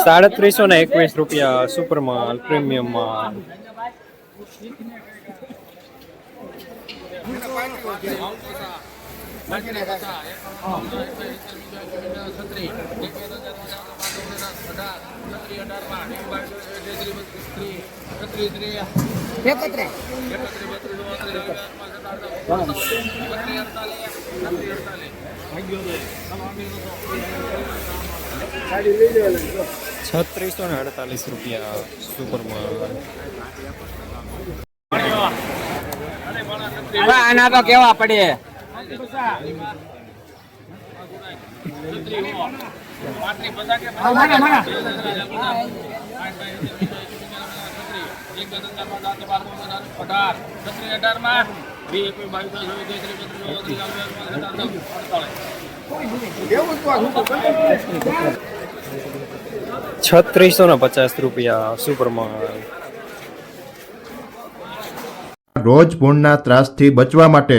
સાડત્રીસો ને એકવીસ રૂપિયા સુપર માલ પ્રીમિયમ માલ છત્રીસો ને અડતાલીસ રૂપિયા સુપર આના તો કેવા પડે છત્રીસો ને પચાસ રૂપિયા સુપરમાં રોજ પૂરના ત્રાસથી બચવા માટે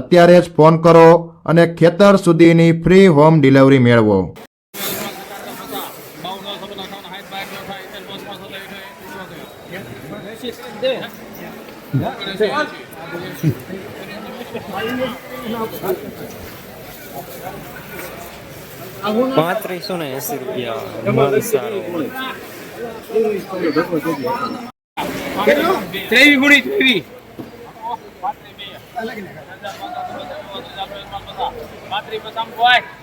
અત્યારે જ ફોન કરો અને ખેતર સુધીની ફ્રી હોમ ડિલિવરી મેળવો. પાંત્રીસો ને એસી રૂપિયા. ત્રેવી ગુણી ત્રેવી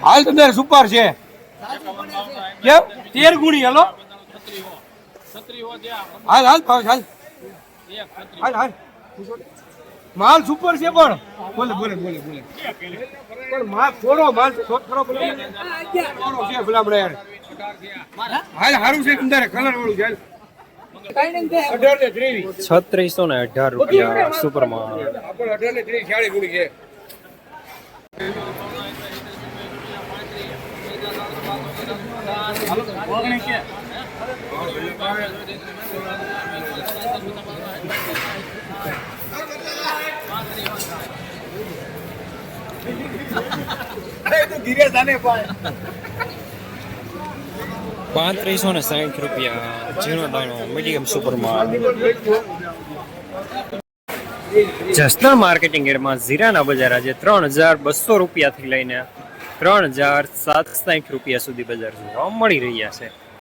હાલ તો દર સુપર છે. કેમ? તેર ગુણી હલો. હાલ હાલ ભાવ હાલ. હાલ હાલ. માલ સુપર છે પણ. બોલે બોલે બોલે બોલે. પણ માલ થોડો માલ થોડો થોડો બોલે. થોડો છે ભલા ભલા યાર. હાલ સારું છે અંદર કલર વાળું છે હાલ અઢાર ને ત્રેવી છત્રીસો ને અઢાર રૂપિયા સુપર ધીરે આપણે અઢાર ને ત્રીસ ચાલીસ ગુણી છે પાંત્રીસો ને સાઠ રૂપિયા ઝીણો દાણો મીડિયમ સુપર જસના માર્કેટિંગ એડમાં જીરાના બજાર આજે ત્રણ હજાર બસો રૂપિયાથી લઈને ત્રણ હજાર સાત સાઠ રૂપિયા સુધી બજાર જોવા મળી રહ્યા છે.